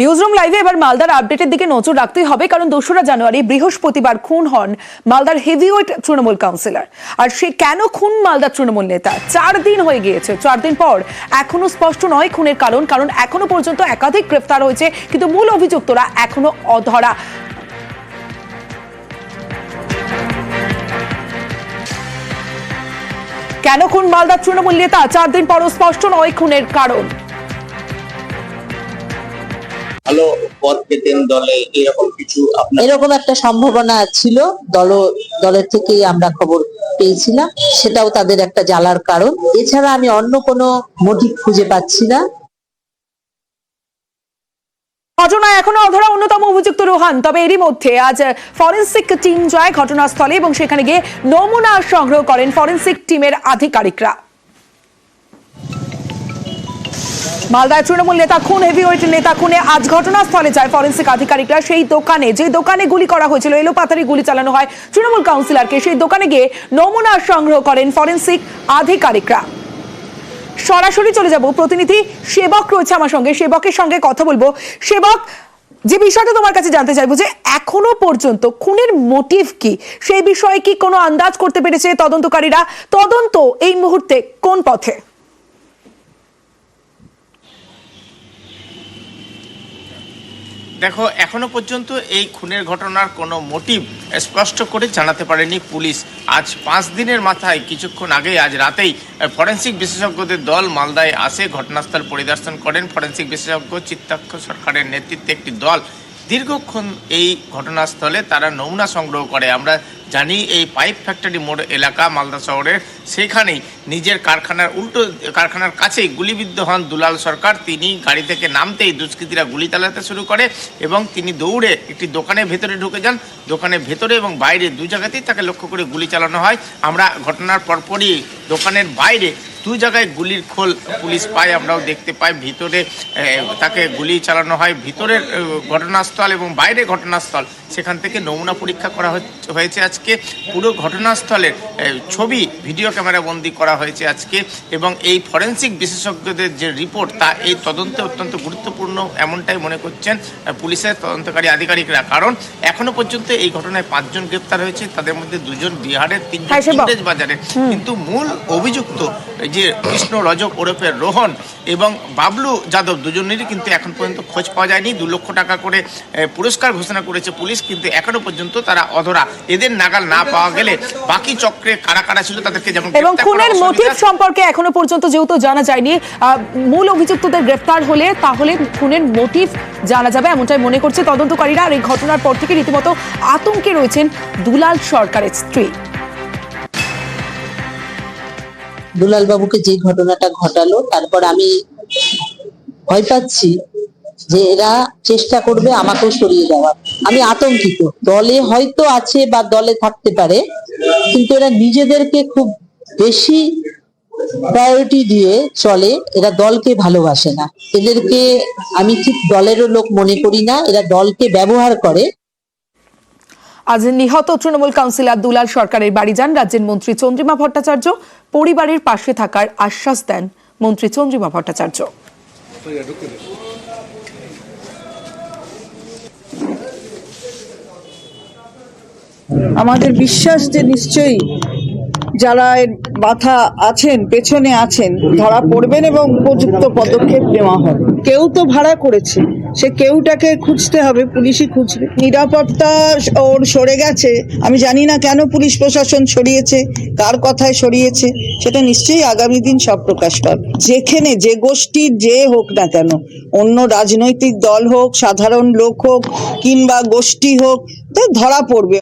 Newsroom লাইভে এবার মালদার আপডেটের দিকে নজর রাখতেই হবে, কারণ দোসরা জানুয়ারি বৃহস্পতিবার খুন হন মালদার হেভিওয়েট তৃণমূল কাউন্সিলর আর সে কেন খুন মালদার তৃণমূল নেতা? চার দিন হয়ে গিয়েছে, চার দিন পর। এখনও স্পষ্ট নয় খুনের কারণ কারণ এখনও পর্যন্ত একাধিক গ্রেফতার হয়েছে, কিন্তু মূল অভিযুক্তরা এখনও অধরা। কেন খুন মালদার তৃণমূল নেতা? চার দিন পরও স্পষ্ট নয় খুনের কারণ। ভালো পদ পেতেন দলে এরকম কিছু এরকম একটা সম্ভাবনা ছিল দল দলের থেকেই আমরা খবর পেয়েছিলাম সেটাও তাদের একটা জ্বালার কারণ। এছাড়া আমি অন্য কোনো মোটিভ খুঁজে পাচ্ছি না। ঘটনায় এখনও অধরা অন্যতম অভিযুক্ত রোহান তবে এরই মধ্যে আজ ফরেন্সিক টিম যায় ঘটনাস্থলে এবং সেখানে গিয়ে নমুনা সংগ্রহ করেন ফরেন্সিক টিমের আধিকারিকরা। মালদায় তৃণমূল নেতা খুন হেভিওয়েট নেতা খুনে আজ ঘটনাস্থলে যায় ফরেন্সিক আধিকারিকরা। সেই দোকানে, যে দোকানে গুলি করা হয়েছিল এলোপাতারি গুলি চালানো হয় তৃণমূল কাউন্সিলরকে। সেই দোকানে গিয়ে নমুনা সংগ্রহ করেন ফরেন্সিক আধিকারিকরা। সরাসরি চলে যাব প্রতিনিধি সেবক রয়েছে আমার সঙ্গে। সেবকের সঙ্গে কথা বলব। সেবক, যে বিষয়টা তোমার কাছে জানতে চাইব যে এখনও পর্যন্ত খুনের মোটিভ কি? সেই বিষয়ে কি কোনো আন্দাজ করতে পেরেছে তদন্তকারীরা? তদন্ত এই মুহূর্তে কোন পথে? দেখো, এখনও পর্যন্ত এই খুনের ঘটনার কোনো মোটিভ স্পষ্ট করে জানাতে পারেনি পুলিশ। আজ পাঁচ দিনের মাথায়, কিছুক্ষণ আগে আজ রাতেই ফরেন্সিক বিশেষজ্ঞদের দল মালদায় আসে, ঘটনাস্থল পরিদর্শন করেন ফরেন্সিক বিশেষজ্ঞ চিত্তাক্ষ সরকারের নেতৃত্বে একটি দল। দীর্ঘক্ষণ এই ঘটনাস্থলে তারা নমুনা সংগ্রহ করে। আমরা জানি এই পাইপ ফ্যাক্টরি মোড় এলাকা, মালদা শহরের সেখানেই নিজের কারখানার উল্টো, কারখানার কাছেই গুলিবিদ্ধ হন দুলাল সরকার। তিনি গাড়ি থেকে নামতেই দুষ্কৃতীরা গুলি চালাতে শুরু করে এবং তিনি দৌড়ে একটি দোকানের ভেতরে ঢুকে যান। দোকানের ভেতরে এবং বাইরে দু জায়গাতেই তাকে লক্ষ্য করে গুলি চালানো হয়। আমরা ঘটনার পরপরই দোকানের বাইরে দু জায়গায় গুলির খোল পুলিশ পায়, আমরাও দেখতে পাই। ভিতরে তাকে গুলি চালানো হয়। ভিতরের ঘটনাস্থল এবং বাইরে ঘটনাস্থল সেখান থেকে নমুনা পরীক্ষা করা হয়েছে আজকে। পুরো ঘটনাস্থলের ছবি ভিডিও ক্যামেরা বন্দি করা হয়েছে আজকে এবং এই ফরেন্সিক বিশেষজ্ঞদের যে রিপোর্ট তা এই তদন্তে অত্যন্ত গুরুত্বপূর্ণ এমনটাই মনে করছেন পুলিশের তদন্তকারী আধিকারিকরা। কারণ এখনও পর্যন্ত এই ঘটনায় পাঁচজন গ্রেপ্তার হয়েছে তাদের মধ্যে দুজন বিহারের তিনজন বাজারে। কিন্তু মূল অভিযুক্ত এই যে কৃষ্ণ রজক ওরফে রোহন এবং বাবলু যাদব দুজনেরই কিন্তু এখন পর্যন্ত খোঁজ পাওয়া যায়নি। দু লক্ষ টাকা করে পুরস্কার ঘোষণা করেছে পুলিশ। কিন্তু এখনও পর্যন্ত তারা অধরা। এদের নাগাল না পাওয়া গেলে বাকি চক্রে কারা কারা ছিল তাদেরকে যেমন এবং খুনের মোটিভ সম্পর্কে এখনও পর্যন্ত যেহেতু জানা যায়নি মূল অভিযুক্তদের গ্রেফতার হলে তাহলে খুনের মোটিভ জানা যাবে এমনটাই মনে করছে তদন্তকারীরা। আর এই ঘটনার পর থেকে রীতিমতো আতঙ্কে রয়েছেন দুলাল সরকারের স্ত্রী। দুলাল বাবুকে যে ঘটনাটা ঘটালো তারপর আমি ভয় পাচ্ছি। যে এরা চেষ্টা করবে আমাকেও সরিয়ে দেওয়ার। আমি আতঙ্কিত। দলে হয়তো আছে বা দলে থাকতে পারে, কিন্তু এরা নিজেদেরকে খুব বেশি প্রায়োরিটি দিয়ে চলে। এরা দলকে ভালোবাসে না। এদেরকে আমি ঠিক দলেরও লোক মনে করি না, এরা দলকে ব্যবহার করে। আজ নিহত তৃণমূল কাউন্সিলর দুলাল সরকারের বাড়ি যান রাজ্যের মন্ত্রী চন্দ্রিমা ভট্টাচার্য। পরিবারের পাশে থাকার আশ্বাস দেন মন্ত্রী চন্দ্রিমা ভট্টাচার্য। আমাদের বিশ্বাস যে নিশ্চয়ই যারা এর মাথা আছেন, পেছনে আছেন, ধরা পড়বেন এবং উপযুক্ত পদক্ষেপ নেওয়া হবে। কেউ তো ভাড়া করেছে, সে কেউটাকে খুঁজতে হবে, পুলিশই খুঁজবে। নিরাপত্তা ওর সরে গেছে, আমি জানি না কেন পুলিশ প্রশাসন সরিয়েছে, কার কথায় সরিয়েছে, সেটা নিশ্চয়ই আগামী দিন সব প্রকাশ পাবে। যেখানে যে গোষ্ঠীর যে হোক না কেন, অন্য রাজনৈতিক দল হোক, সাধারণ লোক হোক, কিংবা গোষ্ঠী হোক, তো ধরা পড়বে।